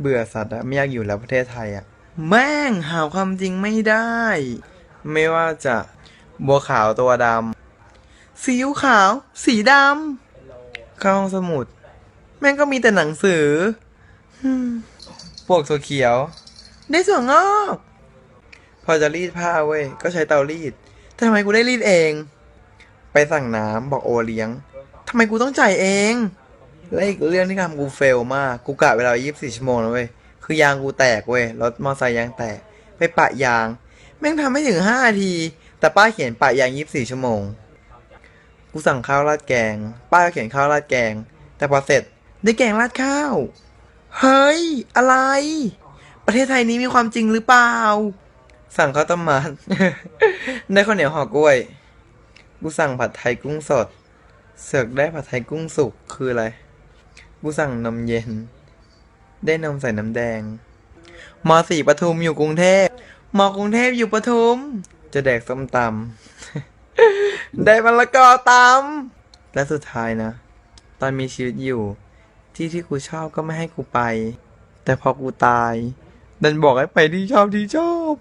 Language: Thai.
เบื่อสัตว์อะไม่อยากอยู่แล้วประเทศไทยอะแม่งหาความจริงไม่ได้ ไม่ว่าจะบัวขาวตัวดำซีอิ๊วขาว สีดำเข้าห้องสมุด แม่งก็มีแต่หนังสือพวกตัวเขียว ได้ส่วนงอก พอจะรีดผ้าเว้ย ก็ใช้เตารีดแต่ทำไมกูได้รีดเอง ไปสั่งน้ำบอกโอเลี้ยงทำไมกูต้องจ่ายเอง และอีกเรื่องที่ทำกูเฟลมาก กูกะเวลา 24 ชั่วโมงแล้วเว้ย คือยางกูแตกเว้ย รถมอไซค์ยางแตก ไปปะยาง แม่งทำไม่ถึง 5 นาที แต่ป้าเขียนปะยาง 24 ชั่วโมง กูสั่งข้าวราดแกง ป้าก็เขียนข้าวราดแกง แต่พอเสร็จได้แกงราดข้าว เฮ้ย อะไร ประเทศไทยนี้มีความจริงหรือเปล่า สั่งข้าวต้มมัดได้ข้าวเหนียวห่อกล้วย กูสั่งผัดไทยกุ้งสด เสือกได้ผัดไทยกุ้งสุกคืออะไร กูสั่งนมเย็น ได้นมใส่น้ำแดงมสี่ปทุมอยู่กรุงเทพมกรุงเทพอยู่ปทุม จะแดกส้มตำ ได้มะละกอตำและสุดท้ายนะ ตอนมีชีวิตอยู่ ที่ที่กูชอบก็ไม่ให้กูไป แต่พอกูตาย ดันบอกให้ไปที่ชอบที่ชอบ